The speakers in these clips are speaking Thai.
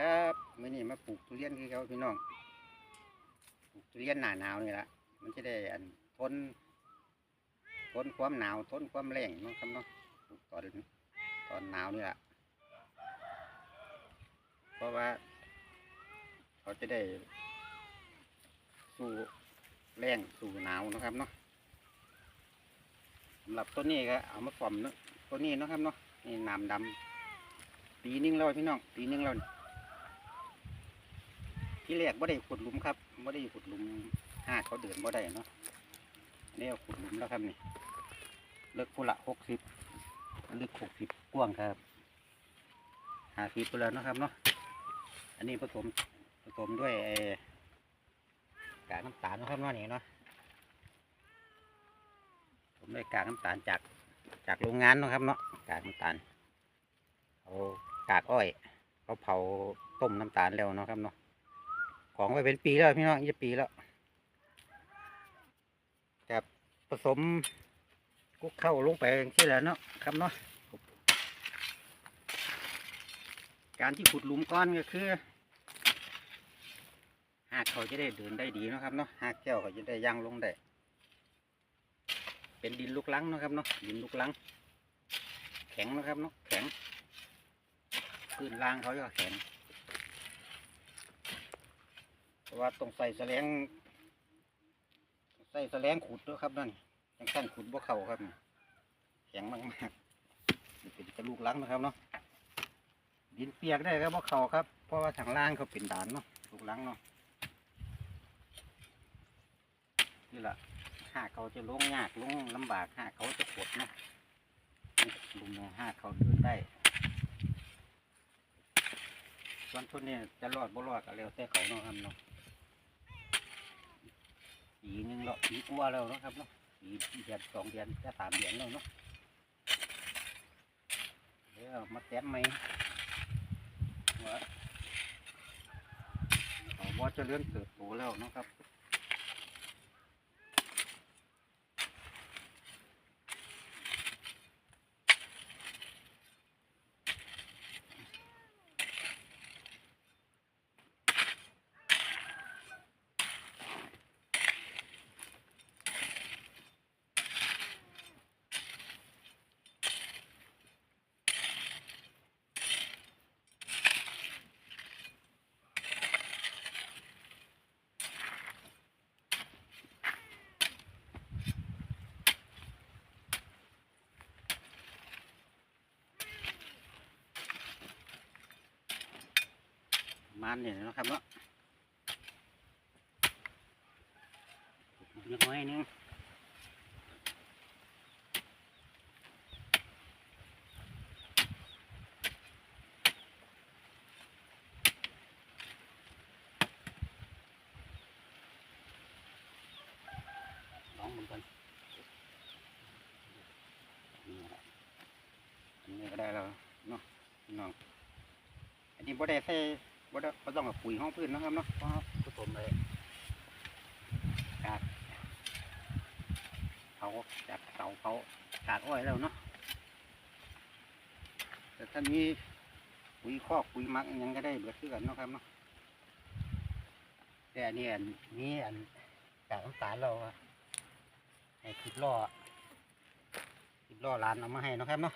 ครับมื่อนี้มาปลูกทุเรียนคือเขาพี่น้องปลูกทุเรียนหนาหนาวนี่ละมันจะได้อันทนทนความหนาวทนความแรงเนาะครับเนาะปลูกตอนตอนหนาวนี่ละเพราะว่า เขาจะได้ สู้แรงสู้หนาวนะครับเนาะสำหรับต้นนี้ก็เอามาฝ่อมเนาะต้นนี้นะครับเนาะนี่น้ำดำปีนึงแล้วพี่น้องปีนึงแล้วนี่ ที่แรกบ่ได้ขุดหลุมครับบ่ได้ขุดหลุมห้าเขาเดินบ่ได้เนาะนี่เอาขุดหลุมแล้วครับนี่เลิกพุละหกสิบเลึกหกสิบกว้างครับหาสิบไปแล้วนะครับเนาะอันนี้ผสมผสมด้วยกากน้ำตาลนะครับเนาะนี่เนาะผมได้กากน้ำตาลจากจากโรงงานนะครับเนาะกากน้ำตาลเอากากอ้อยเขาเผาต้มน้ำตาลแล้วเนาะครับเนาะ ของไว้เป็นปีแล้วพี่น้องจะปีแล้วจะผสมกุ๊กเข้าลงไปที่แล้วเนาะครับเนาะการที่ขุดหลุมก้อนก็คือหากเขาจะได้เดินได้ดีนะครับเนาะหากแก้วเขาจะได้ย่างลงได้เป็นดินลูกลังนะครับเนาะดินลูกลัง แข็งนะครับเนาะแข็งพื้นล่างเขาจะแข็ง ว่าต้องใส่แสลง ใส่แสลงขุดด้วยครับนั่นยังสั้นขุดบ่เข่าครับ แข็งมากๆนี่เป็นกระลูกลังนะครับเนาะดินเปียกได้ครับบ่เข่าครับ เพราะว่าทางล่างเขาเป็นด่านเนาะลูกลังเนาะนี่แหละหากเขาจะลงยากลงลำบากหากเขาจะปวดเนาะลุมเนี่ยหากเขาเดินได้ส่วนทุนเนี่ยจะรอดบ่รอดก็แล้วแต่เขาเนาะครับเนาะ ปีนึงแล้วปีกว่าแล้วเนาะครับเนาะปีเดือนสองเดือนจะสามเดือนแล้วเนาะเดี๋ยวมาแต้มไหมว่าเขาว่าจะเลื่อนเติบโตแล้วเนาะครับ มันเนี่ยนะครับเนาะเล็กน้อยนึงลองมันกันนี่แหละอันนี้ก็ได้แล้วเนาะน้อง อันนี้บ่ได้ใส่ บ่ได้บ่ต้องกับปุ๋ยห้องพื้นนะครับเนาะผสมเลยกากเผาจากเตาเผากากอ้อยแล้วเนาะแต่ถ้ามีปุ๋ยคอกปุ๋ยมักยังก็ได้เบิดคือกันนะครับเนาะแต่อันนี้อันนี้อันกากน้ำตาลเราอะให้คิดล่อคิดล่อร้านเอามาให้นะครับเนาะ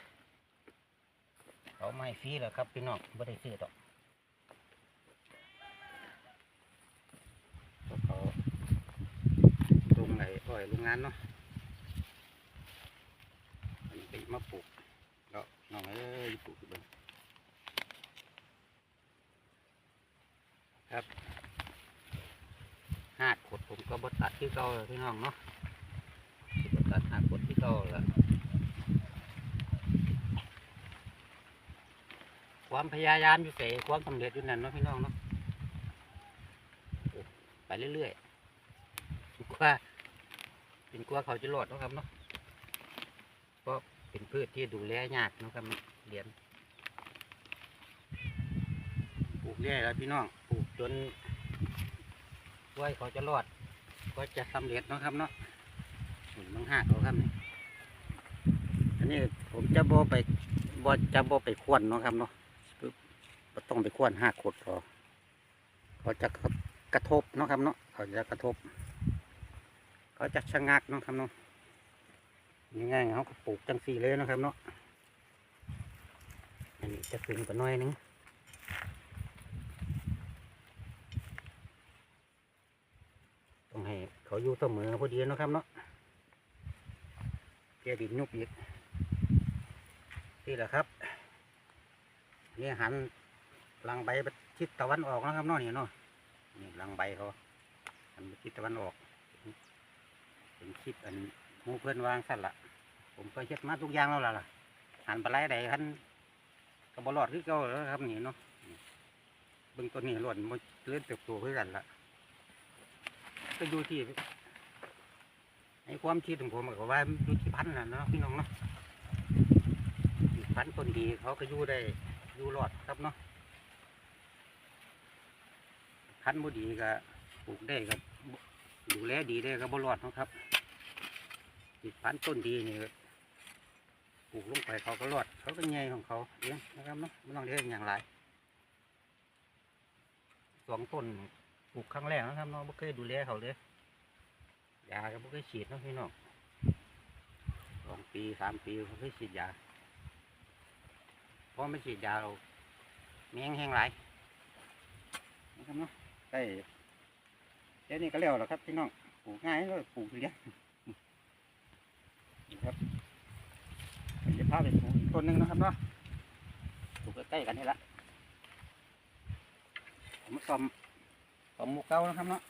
เขาไม่ฟรีหรอครับพี่น้องไม่ได้ซื้อดอกเพราะเขาลงไหน อยโรงงานเนาะอันนี้ไปมาปลูกแล้วน้องเอ้ยปลูกเบิ่งครับหากขดผมก็บดตัดที่เก่าพี่น้องเนาะบดตัดหากขดที่เก่าแหละความพยายามอยู่เสความสำเร็จอยู่นั่นเนาะพี่น้องเนาะไปเรื่อยๆ นกว่าเขาจะรอดนะครับเนาะเพราะเป็นพืชที่ดูแลยากนะครับเรียนปลูกเรื่อยแล้วพี่น้องปลูกจนกล้วยเขาจะรอด ก็จะสำเร็จนะครับเนาะหุ่นมังหักเขาครับนี่อันนี้ผมจะโบไปบอจะโบไปควนนะครับเนาะต้องไปควนหักขดเขาเขาจะกระทบนะครับเนาะเขาจะกระทบ เขาจะชะงักนะครับเนาะง่ายๆเขาก็ปลูกจังสี่เลยนะครับเนาะอันนี้จะขึ้นกว่าน้อยนึงต้องให้เขาอยู่เสมอพอดีนะครับเนาะแกดินยุบอีกนี่แหละครับนี่หันลังใบไปทิศตะวันออกนะครับเนาะนี่เนาะนี่ลังใบเขาหันไปทิศตะวันออก เป็นคิดอันมูเพื่อนวางสั่นละผมก็เฮ็ดมาทุกอย่างแล้วล่ะล่ะหันปลาไหลใดหันกระบอลอดคือเก่าแล้วครับนี่เนาะเบื้องต้นนี่หล่นมันเลื่อนเติบโตขึ้นกันละก็อยู่ที่ไอ้ความคิดของผมก็ว่าอยู่ที่พันธุ์น่ะเนาะพี่น้องเนาะพันธุ์ต้นดีเขาก็อยู่ได้อยู่รอดครับเนาะพันธุ์ดีก็ปลูกได้ก็บ่ ดูแลดีได้ก็บ่รอดนะครับติดพันต้นดีนี่ปลูกลงไปเขาก็รอด เขาก็ใหญ่ของเขาเองนะครับเนาะไม่ต้องเลี้ยงอย่างไรสองต้นปลูกครั้งแรกนะครับเนาะไม่เคยดูแลเขาเลยยาก็ไม่เคยฉีดนะพี่น้องสองปีสามปีเขาเคยฉีดยาเพราะไม่ฉีดยาเราแมงแห้งหลนะครับเนาะใกล้ แค่นี้ก็แล้วแล้วครับพี่น้องปลูกง่ายก็ปลูกเลี้ยงครับเดี๋ยวพาไปปลูกอีกต้นหนึงนะครับเนาะปลูกใกล้ๆกันนี่ละผมซ้อมซ่อมหมูเก้านะครับเนาะ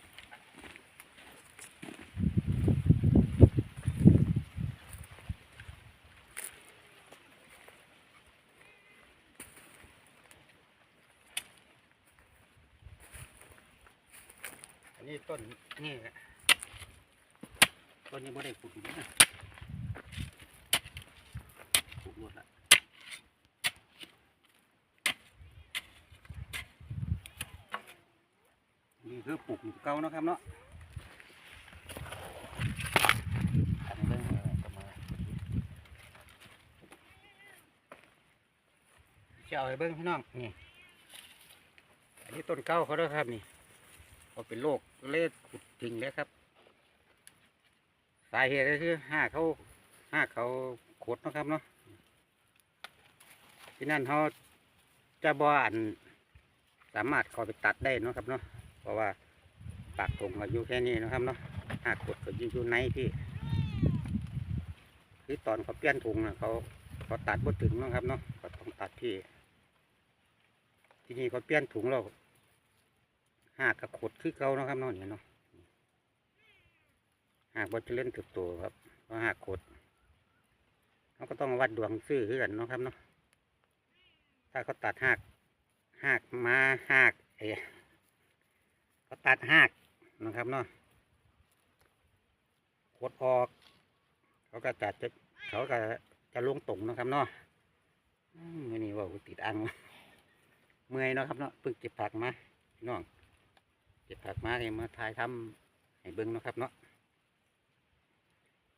นนี้ต้นนี่ต้นนี้ไม่ได้ปลูกนะปลูกหมดละนี่คือปลูกเก้านะครับเนาะอันนี้เรื่องเอ่อประมาจะเอาไปเบิ้งพี่น้องนี่อันนี้ต้นเก้าเขาด้วยครับนี่ เขาเป็นโรคเลือดขุดจริงเลยครับ สาเหตุก็คือห้าเขาห้าเขาขดนะครับเนาะที่นั่นเขาจะบ่อันสามารถเข้าไปตัดได้นะครับเนาะเพราะว่าปากตรงก็อยู่แค่นี้นะครับเนาะห้าขดก็ยู่อยู่ในที่คือตอนเขาเปลี่ยนถุงนะเขาเขาตัดบ่ถึงนะครับเนาะก็ต้องตัดที่ ที่นี่เขาเปลี่ยนถุงแล้ว หากกระขดคือเก่านะครับเนาะนี่เนาะหากบ่เจะเล่นเติบโตครับเพราะหากขดเขาก็ต้องวัดดวงซื้อคือกันนะครับเนาะถ้าเขาตัดหากหากมาหากเอเขาตัดหากนะครับเนาะขดออก เขาก็จัดจะเขาก็จะลงตรงนะครับเนาะอืมมื่อนี้ว่าติดอังเมื่อยเนาะครับเนาะเพิ่งเก็บผักมาน้อง เก็บผักมาเนี่ยมาถ่ายทำให้เบิ้งนะครับเนาะ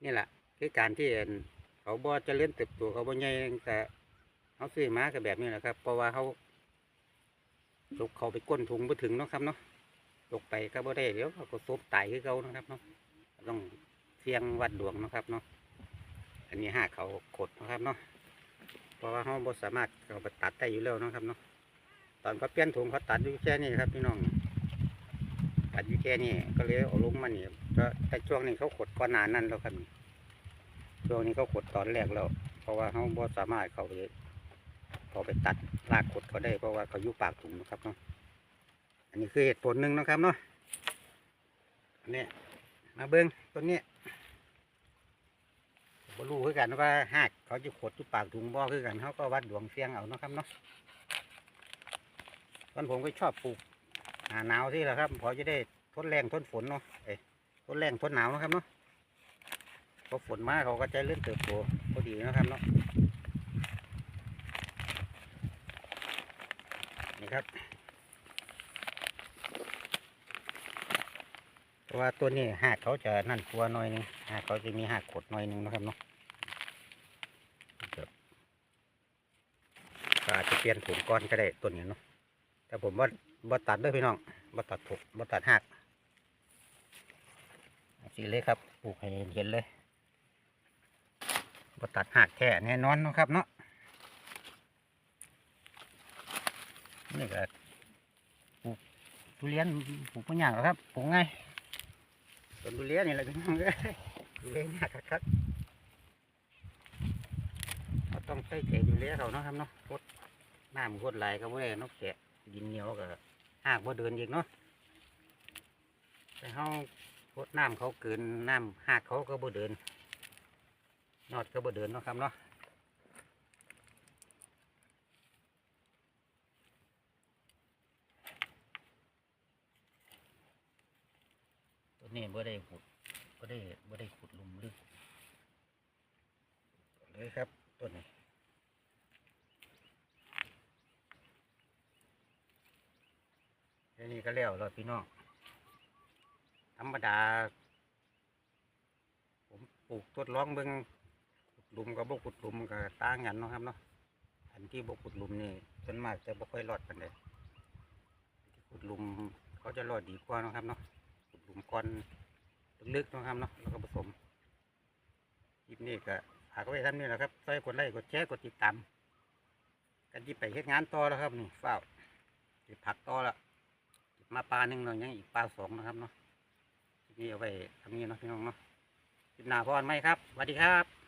นี่แหละคือการที่เขาบ่จะเล่นเติบโตเขาบ่ใหญ่แต่เขาซื้อมาก็แบบนี้แหละครับ เพราะว่าเขาตกเขาไปก้นถุงไปถึงเนาะครับเนาะตกไปก็บ่ได้เดี๋ยวเขาก็ซบตายคือเขานะครับเนาะต้องเสี่ยงวัดดวงนะครับเนาะอันนี้ห้าเขาขดนะครับเนาะเพราะว่าเขาบ่สามารถเขาไปตัดได้อยู่แล้วนะครับเนาะตอนเขาเปลี่ยนถุงเขาตัดอยู่แค่นี้ครับพี่น้อง ดอยู่แค่นี้ก็เลยเอาลงมานี่ก็แต่ช่วงนี้เขาขดก่อนหนานั้นแล้วครับช่วงนี้เขาขดตอนแรกแล้ว เพราะว่าเขาบ่สามารถเขาไปเขาไปตัดรากขดเขาได้ เพราะว่าเขาอยู่ปากถุงนะครับเนาะอันนี้คือเหตุผลหนึ่งนะครับเนาะอันนี้มาเบิ้งต้นนี้บ่รู้คือกันว่าหากเขาจะขดอยู่ปากถุงบ่คือกันเขาก็วัดดวงเสียงเอาเนาะครับเนาะตอนผมก็ชอบปลูก หาหนาวที่แหละครับพอจะได้ทนแรงทนฝนเนาะเอ้ทนแรงทนหนาวนะครับเนาะพอฝนมาเขาก็จะเลื่อนเติบโตพอดีนะครับเนาะนี่ครับเพราะว่าตัวนี้หากเขาจะนั่นตัวหน่อยหนึงหากเขาจะมีหากขดหน่อยหนึงนะครับเนาะอาจจะเปลี่ยนถุงก้อนก็ได้ตัวนี้เนาะ แต่ผมว่าบ่ตัดด้วยพี่น้องบ่ตัดถูกบ่ตัดหักสีเลยครับปลูกให้เห็นเลยบ่ตัดหักแท้แน่นอนนะครับเนาะนี่ก็ปลูกทุเรียนปลูกปัญญางหรอกครับปลูกไงายต้นทุเรียนนี่แหละพี่น้องเอ้ยทุเรียนยากครับเราต้องใส่ใจดูแลเขาเนาะครับเนาะพดน้ำพดไหลก็บ่ได้นาะแกะ ดินเหนียวก็หากบ่เดินอีกเนาะแต่เฮาพดน้ำเขาเกินน้ำหากเขาก็บ่เดินนอดก็บ่เดินเนาะครับเนาะตัวนี้บ่ได้ขุดบ่ได้บ่ได้ขุดหลุมลึกเลยครับตัวนี้ แค่นี้ก็แล้วแล้วพี่น้องธรรมดา ผมปลูกทดลองเบิ่งขุดหลุมกับบขุดหลุมก็ต่างกันเนาะครับเนาะอันที่บขุดหลุมนี่ส่วนมากจะบ่ค่อยรอดปานใดที่ขุดหลุมเขาจะรอดดีกว่าเนาะครับเนาะขุดหลุมก้อนลึกๆเนาะครับเนาะแล้วก็ผสมคลิปนี้ก็ฝากไว้ท่านนี้แหละครับช่วยกดไลค์กดแชร์กดติดตามกันที่ไปเฮ็ดงานต่อแล้วครับนี่เฝ้าวสิผักต่อละ มาปลาหนึ่งเรายังอีกปลาสองนะครับเนาะทีนี้เอาไปทำนี้เนาะพี่น้องเนาะกินหนาพรไหมครับสวัสดีครับ